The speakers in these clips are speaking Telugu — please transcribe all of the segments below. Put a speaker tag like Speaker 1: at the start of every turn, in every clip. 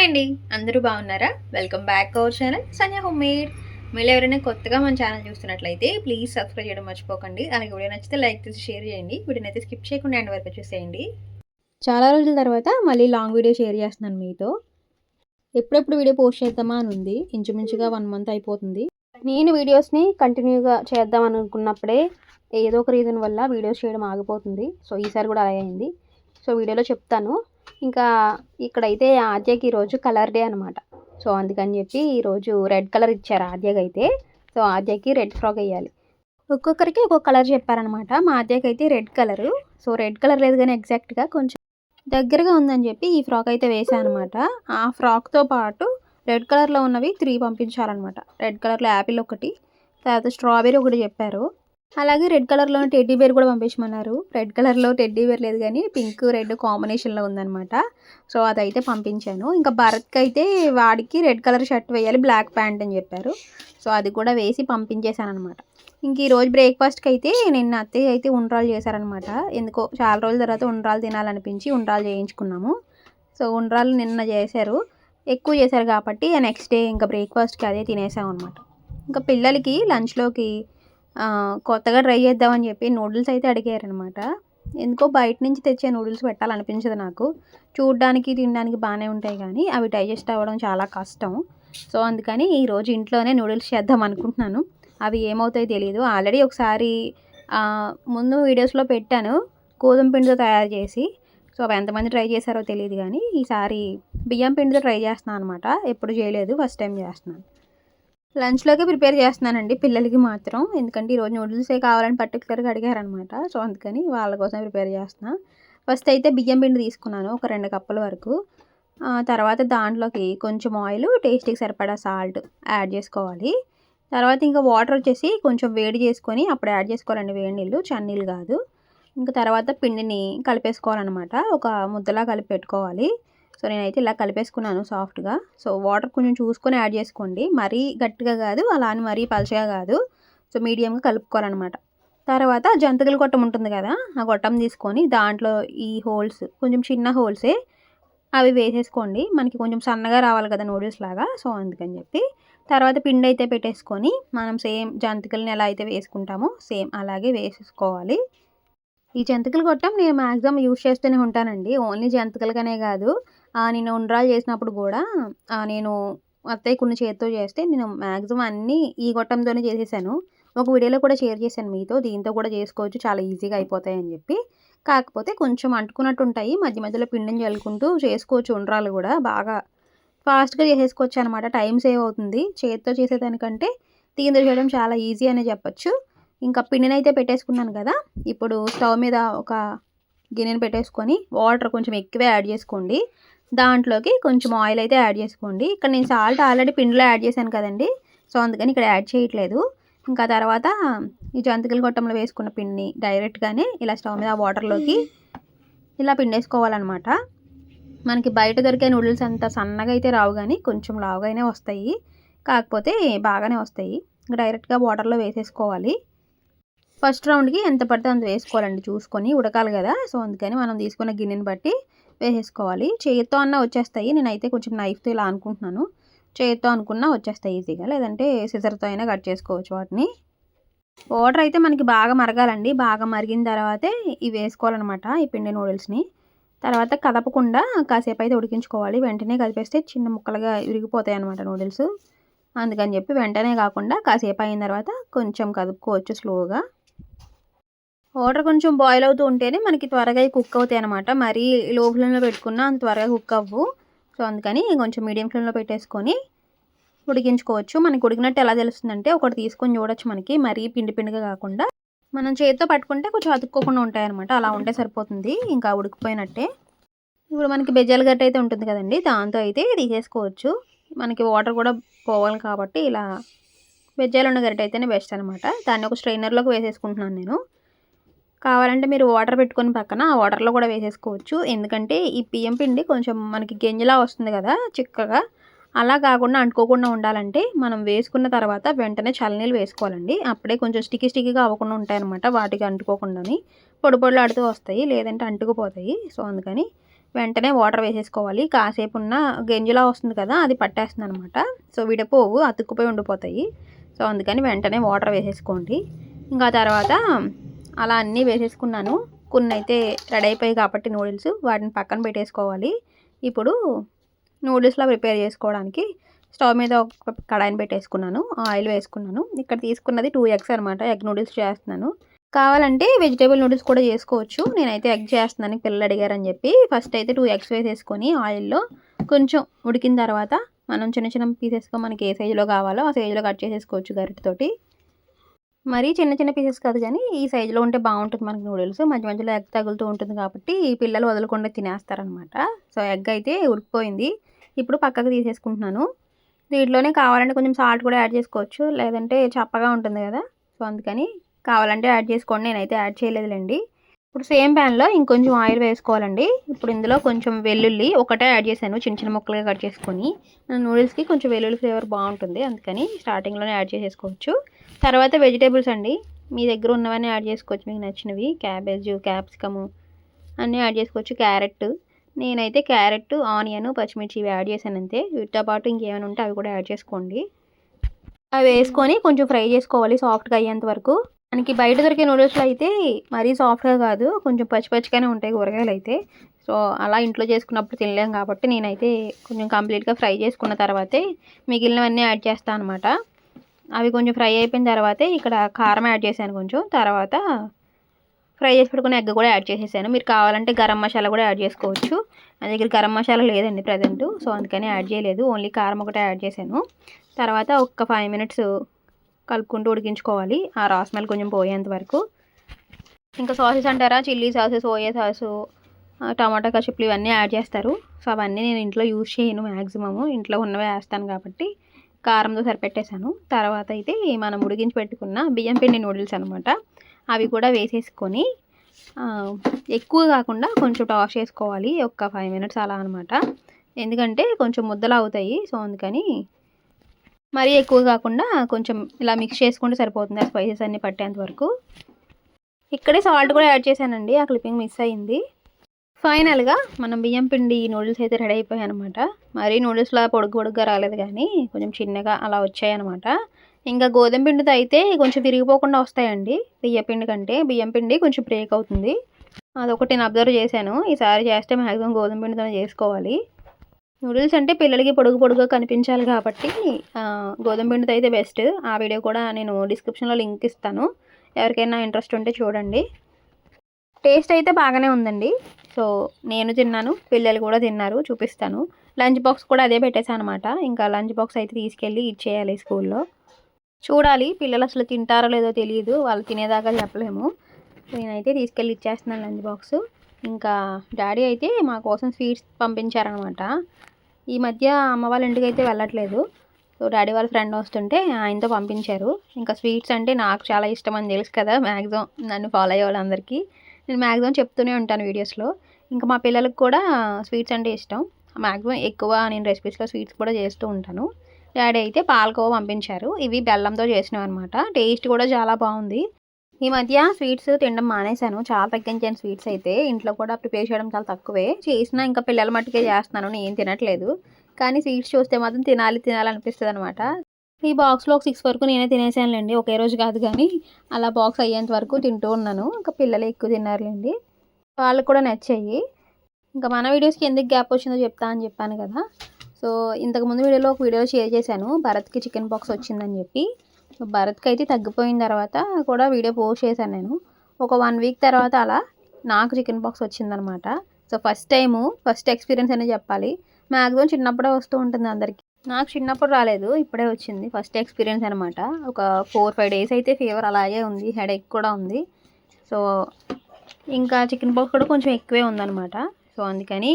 Speaker 1: హాయ్ అండి. అందరూ బాగున్నారా? Welcome back our channel Sanjay home made మీరు ఎవరైనా కొత్తగా మన ఛానల్ చూస్తున్నట్లయితే ప్లీజ్ సబ్స్క్రైబ్ చేయడం మర్చిపోకండి. అలాగే వీడియో నచ్చితే లైక్ చేసి షేర్ చేయండి. వీడియోని అయితే స్కిప్ చేయకుండా ఎండ్ వరకు చూసేయండి. చాలా రోజుల తర్వాత మళ్ళీ లాంగ్ వీడియో షేర్ చేస్తున్నాను మీతో. ఎప్పుడెప్పుడు వీడియో పోస్ట్ చేద్దామా అని ఉంది. ఇంచుమించుగా వన్ మంత్ అయిపోతుంది. నేను వీడియోస్ని కంటిన్యూగా చేద్దాం అనుకున్నప్పుడే ఏదో ఒక రీజన్ వల్ల వీడియోస్ చేయడం ఆగిపోతుంది. సో ఈసారి కూడా అలాగే అయింది. సో వీడియోలో చెప్తాను. ఇంకా ఇక్కడైతే ఆద్యకి ఈరోజు కలర్ డే అనమాట సో అందుకని చెప్పి ఈరోజు రెడ్ కలర్ ఇచ్చారు ఆద్యకి అయితే సో ఆద్యకి రెడ్ ఫ్రాక్ వేయాలి. ఒక్కొక్కరికి ఒక్కొక్క కలర్ చెప్పారనమాట మా ఆద్యకి అయితే red colour. So red colour లేదు కానీ ఎగ్జాక్ట్గా కొంచెం దగ్గరగా ఉందని చెప్పి ఈ ఫ్రాక్ అయితే వేసాను అనమాట ఆ ఫ్రాక్తో పాటు రెడ్ కలర్లో ఉన్నవి త్రీ పంపించాలన్నమాట రెడ్ కలర్లో యాపిల్ ఒకటి తర్వాత స్ట్రాబెరీ ఒకటి చెప్పారు. అలాగే రెడ్ కలర్లో టెడ్డీ బేర్ కూడా పంపించమన్నారు. రెడ్ కలర్లో టెడ్డీ బేర్ లేదు కానీ పింక్ రెడ్ కాంబినేషన్లో ఉందన్నమాట. సో అదైతే పంపించాను. ఇంకా భరత్కి అయితే వాడికి రెడ్ కలర్ షర్ట్ వేయాలి బ్లాక్ ప్యాంట్ అని చెప్పారు. సో అది కూడా వేసి పంపించేశాను అనమాట ఇంక ఈరోజు బ్రేక్ఫాస్ట్కి అయితే నిన్న అత్తయ్య అయితే ఉండ్రాలు చేశారనమాట ఎందుకో చాలా రోజుల తర్వాత ఉండ్రాలు తినాలనిపించి ఉండ్రాలు చేయించుకున్నాము. సో ఉండ్రాలు నిన్న చేశారు. ఎక్కువ చేశారు కాబట్టి నెక్స్ట్ డే ఇంకా బ్రేక్ఫాస్ట్కి అదే తినేసాం అనమాట ఇంకా పిల్లలకి లంచ్లోకి కొత్తగా ట్రై చేద్దామని చెప్పి నూడిల్స్ అయితే అడిగారనమాట. ఎందుకో బయట నుంచి తెచ్చే నూడిల్స్ పెట్టాలనిపించదు నాకు. చూడడానికి తినడానికి బాగానే ఉంటాయి కానీ అవి డైజెస్ట్ అవ్వడం చాలా కష్టం. సో అందుకని ఈరోజు ఇంట్లోనే నూడిల్స్ చేద్దాం అనుకుంటున్నాను. అవి ఏమవుతాయో తెలియదు ఆల్రెడీ ఒకసారి ముందు వీడియోస్లో పెట్టాను. గోధుమ పిండితో తయారు చేసి. సో అవి ఎంతమంది ట్రై చేశారో తెలియదు కానీ ఈసారి బియ్యం పిండితో ట్రై చేస్తున్నాను అనమాట ఎప్పుడు చేయలేదు ఫస్ట్ టైం చేస్తున్నాను. లంచ్లోకి ప్రిపేర్ చేస్తున్నానండి పిల్లలకి మాత్రం. ఎందుకంటే ఈరోజు నూడిల్సే కావాలని పర్టికులర్గా అడిగారనమాట. సో అందుకని వాళ్ళ కోసం ప్రిపేర్ చేస్తున్నా. ఫస్ట్ అయితే బియ్యం పిండి తీసుకున్నాను ఒక రెండు కప్పుల వరకు. తర్వాత దాంట్లోకి కొంచెం ఆయిల్ టేస్ట్కి సరిపడా సాల్ట్ యాడ్ చేసుకోవాలి. తర్వాత ఇంకా వాటర్ వచ్చేసి కొంచెం వేడి చేసుకొని అప్పుడు యాడ్ చేసుకోవాలండి వేడి నీళ్ళు. చన్నీళ్ళు కాదు. ఇంకా తర్వాత పిండిని కలిపేసుకోవాలన్నమాట. ఒక ముద్దలా కలిపి పెట్టుకోవాలి. సో నేనైతే ఇలా కలిపేసుకున్నాను సాఫ్ట్గా. సో వాటర్ కొంచెం చూసుకొని యాడ్ చేసుకోండి. మరీ గట్టిగా కాదు అలా అని మరీ పలచగా కాదు. సో మీడియంగా కలుపుకోవాలన్నమాట. తర్వాత జంతికల గొట్టం ఉంటుంది కదా ఆ గొట్టం తీసుకొని దాంట్లో ఈ హోల్స్ కొంచెం చిన్న హోల్సే అవి వేసేసుకోండి. మనకి కొంచెం సన్నగా రావాలి కదా నూడిల్స్ లాగా సో అందుకని చెప్పి. తర్వాత పిండి అయితే పెట్టేసుకొని మనం సేమ్ జంతికల్ని ఎలా అయితే వేసుకుంటామో సేమ్ అలాగే వేసేసుకోవాలి. ఈ జంతికలు కొట్టం నేను మ్యాక్సిమం యూజ్ చేస్తూనే ఉంటానండి. ఓన్లీ జంతికలుగానే కాదు. నేను ఉండ్రాలు చేసినప్పుడు కూడా నేను అత్తయ్య కొన్ని చేతితో చేస్తే నేను మ్యాక్సిమం అన్నీ ఈ గొట్టంతోనే చేసేసాను. ఒక వీడియోలో కూడా షేర్ చేశాను మీతో దీంతో కూడా చేసుకోవచ్చు చాలా ఈజీగా అయిపోతాయి అని చెప్పి. కాకపోతే కొంచెం అంటుకున్నట్టు ఉంటాయి మధ్య మధ్యలో పిండిని చల్లుకుంటూ చేసుకోవచ్చు ఉండ్రాలు కూడా బాగా ఫాస్ట్గా చేసేసుకోవచ్చు అనమాట టైం సేవ్ అవుతుంది. చేతితో చేసేదానికంటే దీంతో చేయడం చాలా ఈజీ అనే చెప్పచ్చు. ఇంకా పిండిని అయితే పెట్టేసుకున్నాను కదా ఇప్పుడు స్టవ్ మీద ఒక గిన్నెని పెట్టేసుకొని వాటర్ కొంచెం ఎక్కువే యాడ్ చేసుకోండి. దాంట్లోకి కొంచెం ఆయిల్ అయితే యాడ్ చేసుకోండి. ఇక్కడ నేను సాల్ట్ ఆల్రెడీ పిండిలో యాడ్ చేశాను కదండి. సో అందుకని ఇక్కడ యాడ్ చేయట్లేదు. ఇంకా తర్వాత ఈ జంతికల గొట్టంలో వేసుకున్న పిండిని డైరెక్ట్గానే ఇలా స్టవ్ మీద వాటర్లోకి ఇలా పిండేసుకోవాలన్నమాట. మనకి బయట దొరికే నూడిల్స్ అంత సన్నగా అయితే రావు కానీ కొంచెం లావుగానే వస్తాయి. కాకపోతే బాగానే వస్తాయి. డైరెక్ట్గా వాటర్లో వేసేసుకోవాలి. ఫస్ట్ రౌండ్కి ఎంత పడితే అంత వేసుకోవాలండి. చూసుకొని ఉడకాలి కదా. సో అందుకని మనం తీసుకున్న గిన్నెని బట్టి వేసేసుకోవాలి. చేతితో అన్న వచ్చేస్తాయి. నేనైతే కొంచెం నైఫ్తో ఇలా అనుకుంటున్నాను. చేతితో అనుకున్నా వచ్చేస్తాయి ఈజీగా. లేదంటే సిజర్తో అయినా కట్ చేసుకోవచ్చు వాటిని. వాటర్ అయితే మనకి బాగా మరగాలండి. బాగా మరిగిన తర్వాతే ఇవి వేసుకోవాలన్నమాట ఈ పిండి నూడిల్స్ని తర్వాత కదపకుండా కాసేపు అయితే ఉడికించుకోవాలి. వెంటనే కదిపేస్తే చిన్న ముక్కలుగా విరిగిపోతాయి అనమాట నూడిల్స్ అందుకని చెప్పి వెంటనే కాకుండా కాసేపు అయిన తర్వాత కొంచెం కదుపుకోవచ్చు స్లోగా వాటర్ కొంచెం బాయిల్ అవుతూ ఉంటేనే మనకి త్వరగా కుక్ అవుతాయి అనమాట మరీ లో ఫ్లేమ్లో పెట్టుకున్నా అంత త్వరగా కుక్ అవ్వు. సో అందుకని కొంచెం మీడియం ఫ్లేమ్లో పెట్టేసుకొని ఉడికించుకోవచ్చు. మనకి ఉడికినట్టు ఎలా తెలుస్తుందంటే ఒకటి తీసుకొని చూడొచ్చు మనకి. మరీ పిండి పిండిగా కాకుండా మనం చేతితో పట్టుకుంటే కొంచెం అతుక్కోకుండా ఉంటాయన్నమాట అలా ఉంటే సరిపోతుంది. ఇంకా ఉడికిపోయినట్టే. ఇప్పుడు మనకి బెజ్జాల గట్ట అయితే ఉంటుంది కదండి. దాంతో అయితే తీసేసుకోవచ్చు. మనకి వాటర్ కూడా పోవాలి కాబట్టి ఇలా బెజ్జాలు ఉన్న గరిట అయితేనే బెస్ట్ అనమాట దాన్ని ఒక స్ట్రైనర్లోకి వేసేసుకుంటున్నాను నేను. కావాలంటే మీరు వాటర్ పెట్టుకొని పక్కన ఆ వాటర్లో కూడా వేసేసుకోవచ్చు. ఎందుకంటే ఈ బియ్యం పిండి కొంచెం మనకి గింజలా వస్తుంది కదా చిక్కగా. అలా కాకుండా అంటుకోకుండా ఉండాలంటే మనం వేసుకున్న తర్వాత వెంటనే చల్లనీళ్ళు వేసుకోవాలండి. అప్పుడే కొంచెం స్టికీ స్టికీగా అవ్వకుండా ఉంటాయన్నమాట వాటికి అంటుకోకుండాని. పొడి పొడిలాడుతూ వస్తాయి లేదంటే అంటుకుపోతాయి. సో అందుకని వెంటనే వాటర్ వేసేసుకోవాలి. కాసేపు ఉన్న గింజలా వస్తుంది కదా అది పట్టేస్తుంది అనమాట సో విడిపోవు అతుక్కుపోయి ఉండిపోతాయి. సో అందుకని వెంటనే వాటర్ వేసేసుకోండి. ఇంకా తర్వాత అలా అన్నీ వేసేసుకున్నాను. కొన్ని అయితే రెడీ అయిపోయాయి కాబట్టి నూడిల్స్ వాటిని పక్కన పెట్టేసుకోవాలి. ఇప్పుడు నూడిల్స్లో ప్రిపేర్ చేసుకోవడానికి స్టవ్ మీద ఒక కడాయిని పెట్టేసుకున్నాను. ఆయిల్ వేసుకున్నాను. ఇక్కడ తీసుకున్నది టూ ఎగ్స్ అనమాట ఎగ్ నూడిల్స్ చేస్తున్నాను. కావాలంటే వెజిటేబుల్ నూడిల్స్ కూడా చేసుకోవచ్చు. నేనైతే ఎగ్ చేస్తున్నాను. పిల్లలు అడిగారని చెప్పి ఫస్ట్ అయితే టూ ఎగ్స్ వేసేసుకొని ఆయిల్లో కొంచెం ఉడికిన తర్వాత మనం చిన్న చిన్న పీసెస్గా మనకి ఏ సైజులో కావాలో ఆ సైజులో కట్ చేసేసుకోవచ్చు గరిటతోటి. మరీ చిన్న చిన్న పీసెస్ కాదు కానీ ఈ సైజులో ఉంటే బాగుంటుంది మనకి నూడిల్స్. మధ్య మధ్యలో ఎగ్ తగులుతూ ఉంటుంది కాబట్టి పిల్లలు వదలకుండా తినేస్తారనమాట. సో ఎగ్ అయితే ఉడికిపోయింది. ఇప్పుడు పక్కకు తీసేసుకుంటున్నాను. దీంట్లోనే కావాలంటే కొంచెం సాల్ట్ కూడా యాడ్ చేసుకోవచ్చు. లేదంటే చప్పగా ఉంటుంది కదా. సో అందుకని కావాలంటే యాడ్ చేసుకోండి. నేనైతే యాడ్ చేయలేదులేండి. ఇప్పుడు సేమ్ ప్యాన్లో ఇంకొంచెం ఆయిల్ వేసుకోవాలండి. ఇప్పుడు ఇందులో కొంచెం వెల్లుల్లి ఒకటే యాడ్ చేశాను చిన్న చిన్న ముక్కలుగా కట్ చేసుకొని. నూడిల్స్కి కొంచెం వెల్లుల్లి ఫ్లేవర్ బాగుంటుంది. అందుకని స్టార్టింగ్లోనే యాడ్ చేసేసుకోవచ్చు. తర్వాత వెజిటేబుల్స్ అండి. మీ దగ్గర ఉన్నవన్నీ యాడ్ చేసుకోవచ్చు. మీకు నచ్చినవి. క్యాబేజ్ క్యాప్సికము అన్నీ యాడ్ చేసుకోవచ్చు. క్యారెట్ నేనైతే క్యారెట్ ఆనియన్ పచ్చిమిర్చి ఇవి యాడ్ చేశాను అంతే. వీటితో పాటు ఇంకేమైనా ఉంటే అవి కూడా యాడ్ చేసుకోండి. అవి వేసుకొని కొంచెం ఫ్రై చేసుకోవాలి సాఫ్ట్గా అయ్యేంత వరకు. మనకి బయట దొరికే నూడిల్స్లో అయితే మరీ సాఫ్ట్గా కాదు. కొంచెం పచ్చి పచ్చిగానే ఉంటాయి కూరగాయలు అయితే. సో అలా ఇంట్లో చేసుకున్నప్పుడు తినలేం కాబట్టి నేనైతే కొంచెం కంప్లీట్గా ఫ్రై చేసుకున్న తర్వాతే మిగిలినవన్నీ యాడ్ చేస్తాను అనమాట అవి కొంచెం ఫ్రై అయిపోయిన తర్వాత ఇక్కడ కారం యాడ్ చేశాను కొంచెం. తర్వాత ఫ్రై చేసి పెట్టుకున్న ఎగ్ కూడా యాడ్ చేసేసాను. మీరు కావాలంటే గరం మసాలా కూడా యాడ్ చేసుకోవచ్చు. నా దగ్గర గరం మసాలా లేదండి ప్రజెంట్ సో అందుకని యాడ్ చేయలేదు. ఓన్లీ కారం ఒకటే యాడ్ చేశాను. తర్వాత ఒక ఫైవ్ మినిట్స్ కలుపుకుంటూ ఉడికించుకోవాలి. ఆ రా స్మెల్ కొంచెం పోయేంత వరకు. ఇంకా సాసెస్ అంటారా? Chilli sauce soya sauce tomato కషిప్లు ఇవన్నీ యాడ్ చేస్తారు. సో అవన్నీ నేను ఇంట్లో యూజ్ చేయను మ్యాక్సిమము ఇంట్లో ఉన్నవే వేస్తాను కాబట్టి కారంతో సరిపెట్టేశాను. తర్వాత అయితే మనం ఉడికించి పెట్టుకున్న బియ్యం పిండి నూడిల్స్ అనమాట అవి కూడా వేసేసుకొని ఎక్కువ కాకుండా కొంచెం టాష్ చేసుకోవాలి. ఒక ఫైవ్ మినిట్స్ అలా అనమాట ఎందుకంటే కొంచెం ముద్దలు అవుతాయి. సో అందుకని మరీ ఎక్కువ కాకుండా కొంచెం ఇలా మిక్స్ చేసుకుంటే సరిపోతుంది ఆ స్పైసెస్ అన్నీ పట్టేంత వరకు. ఇక్కడే సాల్ట్ కూడా యాడ్ చేశానండి. ఆ క్లిప్పింగ్ మిస్ అయింది. ఫైనల్గా మనం బియ్యం పిండి నూడిల్స్ అయితే రెడీ అయిపోయాయి అనమాట మరీ నూడిల్స్లా పొడుగు పొడుగ్గా రాలేదు కానీ కొంచెం చిన్నగా అలా వచ్చాయన్నమాట ఇంకా గోధుమ పిండితో అయితే కొంచెం విరిగిపోకుండా వస్తాయండి. బియ్యం పిండి కంటే బియ్యం పిండి కొంచెం బ్రేక్ అవుతుంది. అదొకటి నేను అబ్జర్వ్ చేశాను. ఈసారి చేస్తే మ్యాక్సిమం గోధుమ పిండితోనే చేసుకోవాలి. నూడిల్స్ అంటే పిల్లలకి పొడుగు పొడుగుగా కనిపించాలి కాబట్టి గోధుమ పిండితో అయితే బెస్ట్ ఆ వీడియో కూడా నేను డిస్క్రిప్షన్లో లింక్ ఇస్తాను. ఎవరికైనా ఇంట్రెస్ట్ ఉంటే చూడండి. టేస్ట్ అయితే బాగానే ఉందండి. సో నేను తిన్నాను పిల్లలు కూడా తిన్నారు చూపిస్తాను. లంచ్ బాక్స్ కూడా అదే పెట్టేశాను అనమాట ఇంకా లంచ్ బాక్స్ అయితే తీసుకెళ్ళి ఇచ్చేయాలి స్కూల్లో. చూడాలి పిల్లలు అసలు తింటారో లేదో తెలియదు వాళ్ళు తినేదాకా చెప్పలేము. నేనైతే తీసుకెళ్ళి ఇచ్చేస్తున్నాను లంచ్ బాక్స్. ఇంకా డాడీ అయితే మా కోసం స్వీట్స్ పంపించారనమాట ఈ మధ్య అమ్మ వాళ్ళ ఇంటికి అయితే వెళ్ళట్లేదు. సో డాడీ వాళ్ళ ఫ్రెండ్ వస్తుంటే ఆయనతో పంపించారు. ఇంకా స్వీట్స్ అంటే నాకు చాలా ఇష్టం అని తెలుసు కదా మ్యాక్సిమం నన్ను ఫాలో అయ్యే వాళ్ళందరికీ. నేను మ్యాక్సిమం చెప్తూనే ఉంటాను వీడియోస్లో. ఇంకా మా పిల్లలకు కూడా స్వీట్స్ అంటే ఇష్టం. మ్యాక్సిమం ఎక్కువ నేను రెసిపీస్లో స్వీట్స్ కూడా చేస్తూ ఉంటాను. డాడీ అయితే పాలకోవా పంపించారు. ఇవి బెల్లంతో చేసినవి అనమాట టేస్ట్ కూడా చాలా బాగుంది. ఈ మధ్య స్వీట్స్ తినడం మానేశాను. చాలా తగ్గించాను స్వీట్స్ అయితే. ఇంట్లో కూడా ప్రిపేర్ చేయడం చాలా తక్కువే. చేసినా ఇంకా పిల్లల మట్టుకే చేస్తున్నాను. నేను తినట్లేదు. కానీ స్వీట్స్ చూస్తే మాత్రం తినాలి తినాలనిపిస్తుంది అనమాట ఈ బాక్స్లో ఒక సిక్స్ వరకు నేనే తినేసానులేండి. ఒకే రోజు కాదు కానీ అలా బాక్స్ అయ్యేంత వరకు తింటూ ఉన్నాను. ఇంకా పిల్లలు ఎక్కువ తిన్నారులేండి. వాళ్ళకి కూడా నచ్చాయి. ఇంకా మన వీడియోస్కి ఎందుకు గ్యాప్ వచ్చిందో చెప్తా అని చెప్పాను కదా. సో ఇంతకుముందు వీడియోలో ఒక వీడియో షేర్ చేశాను. భరత్కి చికెన్ బాక్స్ వచ్చిందని చెప్పి. భరత్కి అయితే తగ్గిపోయిన తర్వాత కూడా వీడియో పోస్ట్ చేశాను నేను. ఒక వన్ వీక్ తర్వాత అలా నాకు చికెన్ బాక్స్ వచ్చిందనమాట. So first time first experience అనే చెప్పాలి. మ్యాక్సిమం చిన్నప్పుడే వస్తూ ఉంటుంది అందరికీ. నాకు చిన్నప్పుడు రాలేదు ఇప్పుడే వచ్చింది. ఫస్ట్ ఎక్స్పీరియన్స్ అనమాట ఒక ఫోర్ ఫైవ్ డేస్ అయితే ఫీవర్ అలాగే ఉంది హెడేక్ కూడా ఉంది. సో ఇంకా చికెన్ పాక్స్ కూడా కొంచెం ఎక్కువే ఉందన్నమాట. సో అందుకని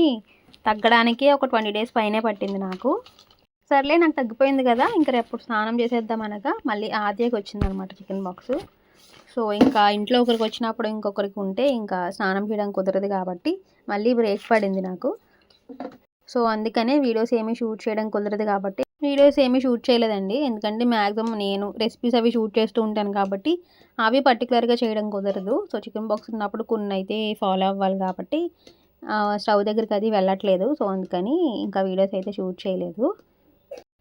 Speaker 1: తగ్గడానికి ఒక ట్వంటీ డేస్ పైనే పట్టింది నాకు. సర్లే నాకు తగ్గిపోయింది కదా ఇంకా రేపు స్నానం చేసేద్దాం అనగా మళ్ళీ ఆద్యకి వచ్చిందనమాట చికెన్ బాక్స్ సో ఇంకా ఇంట్లో ఒకరికి వచ్చినప్పుడు ఇంకొకరికి ఉంటే ఇంకా స్నానం చేయడానికి కుదరదు కాబట్టి మళ్ళీ బ్రేక్ పడింది నాకు. సో అందుకనే వీడియోస్ ఏమీ షూట్ చేయడం కుదరదు కాబట్టి వీడియోస్ ఏమీ షూట్ చేయలేదండి. ఎందుకంటే మ్యాక్సిమం నేను రెసిపీస్ అవి షూట్ చేస్తూ ఉంటాను కాబట్టి అవి పర్టికులర్గా చేయడం కుదరదు. సో చికెన్ బాక్స్ ఉన్నప్పుడు కొన్ని అయితే ఫాలో అవ్వాలి కాబట్టి స్టవ్ దగ్గరికి అది వెళ్ళట్లేదు. సో అందుకని ఇంకా వీడియోస్ అయితే షూట్ చేయలేదు.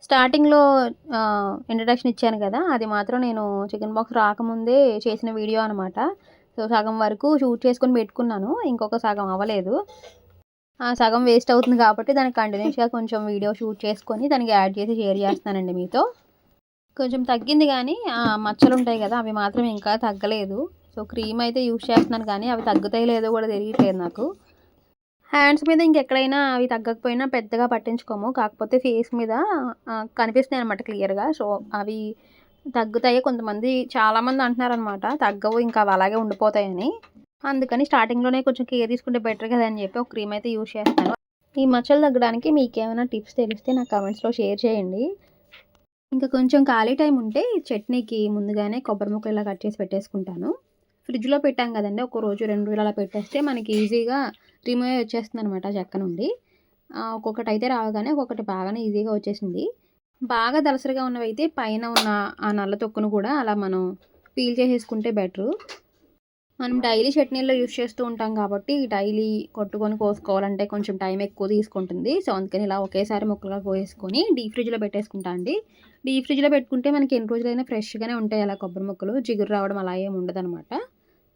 Speaker 1: స్టార్టింగ్లో ఇంట్రడక్షన్ ఇచ్చాను కదా అది మాత్రం నేను చికెన్ బాక్స్ రాకముందే చేసిన వీడియో అనమాట సో సగం వరకు షూట్ చేసుకొని పెట్టుకున్నాను. ఇంకొక సగం అవ్వలేదు. సగం వేస్ట్ అవుతుంది కాబట్టి దానికి కంటిన్యూస్గా కొంచెం వీడియో షూట్ చేసుకొని దానికి యాడ్ చేసి షేర్ చేస్తున్నానండి మీతో. కొంచెం తగ్గింది కానీ ఆ మచ్చలు ఉంటాయి కదా అవి మాత్రం ఇంకా తగ్గలేదు. సో క్రీమ్ అయితే యూస్ చేస్తున్నాను కానీ అవి తగ్గుతాయి లేదో కూడా తెలియట్లేదు నాకు. హ్యాండ్స్ మీద ఇంకెక్కడైనా అవి తగ్గకపోయినా పెద్దగా పట్టించుకోము. కాకపోతే ఫేస్ మీద కనిపిస్తున్నాయి అనమాట క్లియర్గా. సో అవి తగ్గుతాయి కొంతమంది చాలామంది అంటున్నారు అనమాట తగ్గవు ఇంకా అవి అలాగే ఉండిపోతాయని. అందుకని స్టార్టింగ్లోనే కొంచెం కేర్ తీసుకుంటే బెటర్ కదా అని చెప్పి ఒక క్రీమ్ అయితే యూజ్ చేస్తాను. ఈ మచ్చలు తగ్గడానికి మీకు ఏమైనా టిప్స్ తెలిస్తే నా కమెంట్స్లో షేర్ చేయండి. ఇంకా కొంచెం ఖాళీ టైం ఉంటే చట్నీకి ముందుగానే కొబ్బరి ముక్కలు ఇలా కట్ చేసి పెట్టేసుకుంటాను. ఫ్రిడ్జ్లో పెట్టాం కదండి ఒక రోజు రెండు రోజులు అలా పెట్టేస్తే మనకి ఈజీగా రిమూవ్ వచ్చేస్తుంది అనమాట చెక్క నుండి. ఒక్కొక్కటి అయితే రావగానే ఒక్కొక్కటి బాగానే ఈజీగా వచ్చేసింది. బాగా దలసరిగా ఉన్నవి అయితే పైన ఉన్న ఆ నల్ల తొక్కును కూడా అలా మనం పీల్ చేసేసుకుంటే బెటరు. మనం డైలీ చట్నీల్లో యూస్ చేస్తూ ఉంటాం కాబట్టి డైలీ కొట్టుకొని కోసుకోవాలంటే కొంచెం టైం ఎక్కువ తీసుకుంటుంది. సో అందుకని ఇలా ఒకేసారి ముక్కలుగా కోసుకొని డీప్ ఫ్రిడ్జ్లో పెట్టేసుకుంటా అండి. డీప్ ఫ్రిడ్జ్లో పెట్టుకుంటే మనకి ఎన్ని రోజులైనా ఫ్రెష్గానే ఉంటాయి అలా కొబ్బరి ముక్కలు. జిగురు రావడం అలా ఏమి ఉండదు అనమాట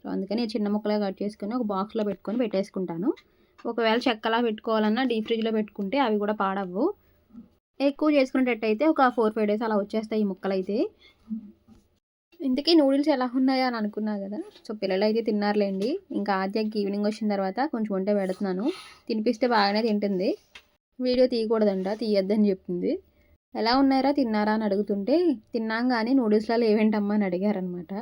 Speaker 1: సో అందుకని చిన్న ముక్కలుగా కట్ చేసుకొని ఒక బాక్స్లో పెట్టుకొని పెట్టేసుకుంటాను. ఒకవేళ చెక్కలా పెట్టుకోవాలన్నా డీప్ ఫ్రిడ్జ్లో పెట్టుకుంటే అవి కూడా పాడవు ఎక్కువ చేసుకునేటట్టయితే ఒక ఫోర్ ఫైవ్ డేస్ అలా వచ్చేస్తాయి ఈ ముక్కలు అయితే ఇంతకీ నూడిల్స్ ఎలా ఉన్నాయా అని అనుకున్నా కదా. సో పిల్లలు అయితే తిన్నారులేండి. ఇంకా ఆద్యకి ఈవినింగ్ వచ్చిన తర్వాత కొంచెం వంట పెడుతున్నాను. తినిపిస్తే బాగానే తింటుంది. వీడియో తీయకూడదంట తీయొద్దని చెప్పింది. ఎలా ఉన్నారా తిన్నారా అని అడుగుతుంటే తిన్నాం కానీ నూడిల్స్లలో ఏవేంటమ్మా అని అడిగారనమాట.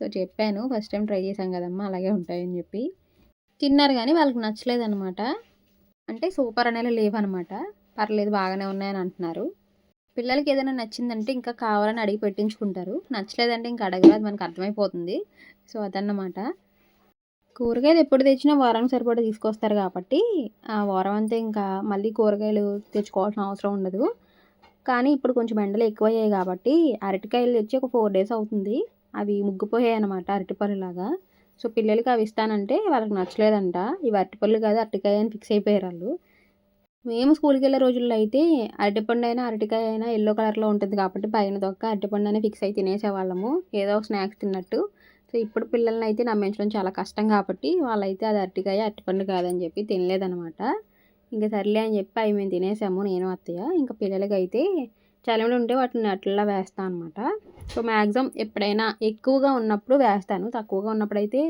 Speaker 1: సో చెప్పాను. ఫస్ట్ టైం ట్రై చేశాం కదమ్మా అలాగే ఉంటాయని చెప్పి. తిన్నారు కానీ వాళ్ళకి నచ్చలేదన్నమాట అంటే సూపర్ అనేలా లేవన్నమాట పర్లేదు బాగానే ఉన్నాయని అంటున్నారు. పిల్లలకి ఏదైనా నచ్చిందంటే ఇంకా కావాలని అడిగి పెట్టించుకుంటారు. నచ్చలేదంటే ఇంకా అడగలేదు మనకు అర్థమైపోతుంది. సో అదన్నమాట. కూరగాయలు ఎప్పుడు తెచ్చినా వారానికి సరిపడా తీసుకొస్తారు కాబట్టి ఆ వారం అంతా ఇంకా మళ్ళీ కూరగాయలు తెచ్చుకోవాల్సిన అవసరం ఉండదు. కానీ ఇప్పుడు కొంచెం ఎండలు ఎక్కువయ్యాయి కాబట్టి అరటికాయలు తెచ్చి ఒక ఫోర్ డేస్ అవుతుంది. అవి ముగ్గిపోయాయి అనమాట అరటిపళ్ళులాగా సో పిల్లలకి అవి ఇస్తానంటే వాళ్ళకి నచ్చలేదంట. ఇవి అరటిపళ్ళు కాదు అరటికాయ అని ఫిక్స్ అయిపోయారు వాళ్ళు. మేము స్కూల్కి వెళ్ళే రోజుల్లో అయితే అరటిపండు అయినా అరటికాయ అయినా ఎల్లో కలర్లో ఉంటుంది కాబట్టి పైన దొక్క అరటిపండు అనే ఫిక్స్ అయి తినేసేవాళ్ళము. ఏదో ఒక స్నాక్స్ తిన్నట్టు. సో ఇప్పుడు పిల్లల్ని అయితే నమ్మించడం చాలా కష్టం కాబట్టి వాళ్ళైతే అది అరటికాయ అరటిపండు కాదని చెప్పి తినలేదనమాట. ఇంకా సర్లే అని చెప్పి అవి మేము తినేసాము నేను అత్తయ్య. ఇంకా పిల్లలకి అయితే చలిమిడి ఉంటే వాటిని అట్లా వేస్తాను అనమాట సో మ్యాక్సిమం ఎప్పుడైనా ఎక్కువగా ఉన్నప్పుడు వేస్తాను. తక్కువగా ఉన్నప్పుడు అయితే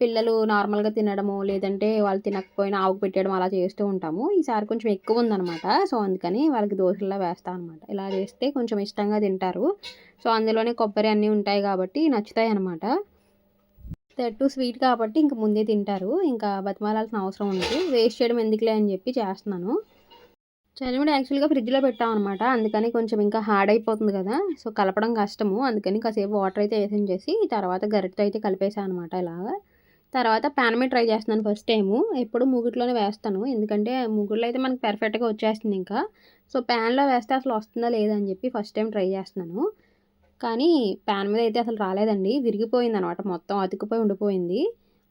Speaker 1: పిల్లలు నార్మల్గా తినడము లేదంటే వాళ్ళు తినకపోయినా ఆవుకు పెట్టడం అలా చేస్తూ ఉంటాము. ఈసారి కొంచెం ఎక్కువ ఉందనమాట సో అందుకని వాళ్ళకి దోశల్లో వేస్తాను అనమాట ఇలా చేస్తే కొంచెం ఇష్టంగా తింటారు. సో అందులోనే కొబ్బరి అన్నీ ఉంటాయి కాబట్టి నచ్చుతాయి అనమాట తట్టు స్వీట్ కాబట్టి ఇంక ముందే తింటారు. ఇంకా బతిమాలాల్సిన అవసరం ఉండదు. వేస్ట్ చేయడం ఎందుకులే అని చెప్పి చేస్తున్నాను. చలిమిడి యాక్చువల్గా ఫ్రిడ్జ్లో పెట్టాం అనమాట అందుకని కొంచెం ఇంకా హార్డ్ అయిపోతుంది కదా. సో కలపడం కష్టము. అందుకని కాసేపు వాటర్ అయితే వేసించేసి తర్వాత గరిటతో అయితే కలిపేసాను అనమాట ఇలాగా. తర్వాత ప్యాన్ మీద ట్రై చేస్తున్నాను ఫస్ట్ టైము. ఎప్పుడు మూగిట్లోనే వేస్తాను. ఎందుకంటే మూగుట్లో అయితే మనకు పెర్ఫెక్ట్గా వచ్చేస్తుంది ఇంకా. సో ప్యాన్లో వేస్తే అసలు వస్తుందా లేదా అని చెప్పి ఫస్ట్ టైం ట్రై చేస్తున్నాను. కానీ ప్యాన్ మీద అయితే అసలు రాలేదండి. విరిగిపోయింది అనమాట మొత్తం అతికిపోయి ఉండిపోయింది.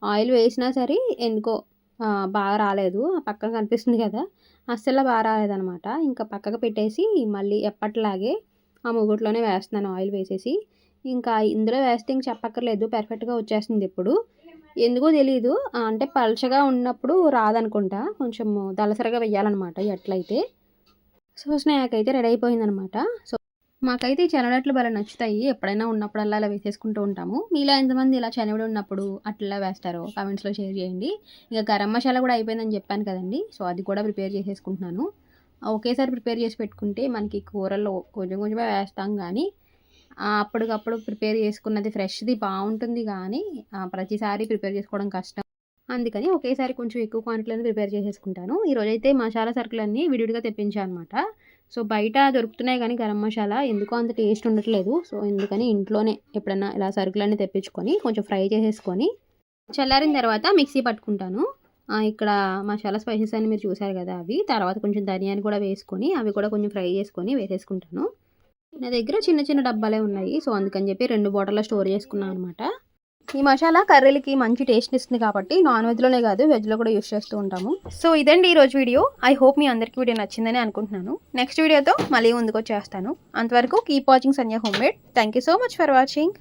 Speaker 1: ఆయిల్ వేసినా సరే ఎందుకో బాగా రాలేదు. పక్కన కనిపిస్తుంది కదా. అస్సలు బాగా రాలేదనమాట ఇంకా పక్కకు పెట్టేసి మళ్ళీ ఎప్పటిలాగే ఆ ముగ్గుట్లోనే వేస్తున్నాను ఆయిల్ వేసేసి. ఇంకా ఇందులో వేస్తే ఇంక చెప్పక్కర్లేదు. పర్ఫెక్ట్గా వచ్చేస్తుంది ఇప్పుడు. ఎందుకో తెలియదు అంటే పలుచగా ఉన్నప్పుడు రాదనుకుంటా. కొంచెం దలసరిగా వెయ్యాలన్నమాట ఎట్లయితే. సో స్నాక్ అయితే రెడీ అయిపోయిందనమాట సో మాకైతే ఈ శనగడట్లు భలే నచ్చుతాయి. ఎప్పుడైనా ఉన్నప్పుడల్లా అలా వేసేసుకుంటూ ఉంటాము. మీలో ఎంతమంది ఇలా శనగడు ఉన్నప్పుడు అట్లా వేస్తారో కామెంట్స్లో షేర్ చేయండి. ఇక గరం మసాలా కూడా అయిపోయిందని చెప్పాను కదండి. సో అది కూడా ప్రిపేర్ చేసేసుకుంటున్నాను. ఒకేసారి ప్రిపేర్ చేసి పెట్టుకుంటే మనకి కూరల్లో కొంచెం కొంచెమే వేస్తాం కానీ అప్పటికప్పుడు ప్రిపేర్ చేసుకున్నది ఫ్రెష్ది బాగుంటుంది కానీ ప్రతిసారి ప్రిపేర్ చేసుకోవడం కష్టం. అందుకని ఒకేసారి కొంచెం ఎక్కువ క్వాంటిటీలో ప్రిపేర్ చేసేసుకుంటాను. ఈరోజైతే మసాలా సరుకులన్నీ విడివిడిగా తెప్పించాను అనమాట సో బయట దొరుకుతున్నాయి కానీ గరం మసాలా ఎందుకో అంత టేస్ట్ ఉండట్లేదు. సో ఎందుకని ఇంట్లోనే ఎప్పుడైనా ఇలా సరుకులన్నీ తెప్పించుకొని కొంచెం ఫ్రై చేసేసుకొని చల్లారిన తర్వాత మిక్సీ పట్టుకుంటాను. ఇక్కడ మసాలా స్పైసెస్ అని మీరు చూసారు కదా అవి. తర్వాత కొంచెం ధనియాన్ని కూడా వేసుకొని అవి కూడా కొంచెం ఫ్రై చేసుకొని వేసేసుకుంటాను. నా దగ్గర చిన్న చిన్న డబ్బాలే ఉన్నాయి. సో అందుకని చెప్పి రెండు బాటిల్లో స్టోర్ చేసుకున్నాను అనమాట ఈ మసాలా కర్రీలకి మంచి టేస్ట్ ఇస్తుంది కాబట్టి నాన్ వెజ్లోనే కాదు వెజ్లో కూడా యూస్ చేస్తూ ఉంటాము. సో ఇదండి ఈరోజు వీడియో ఐ హోప్ మీ అందరికీ వీడియో నచ్చిందని అనుకుంటున్నాను. నెక్స్ట్ వీడియోతో మళ్ళీ ముందుకు వచ్చేస్తాను అంతవరకు keep watching Sanjay home made thank you so much for watching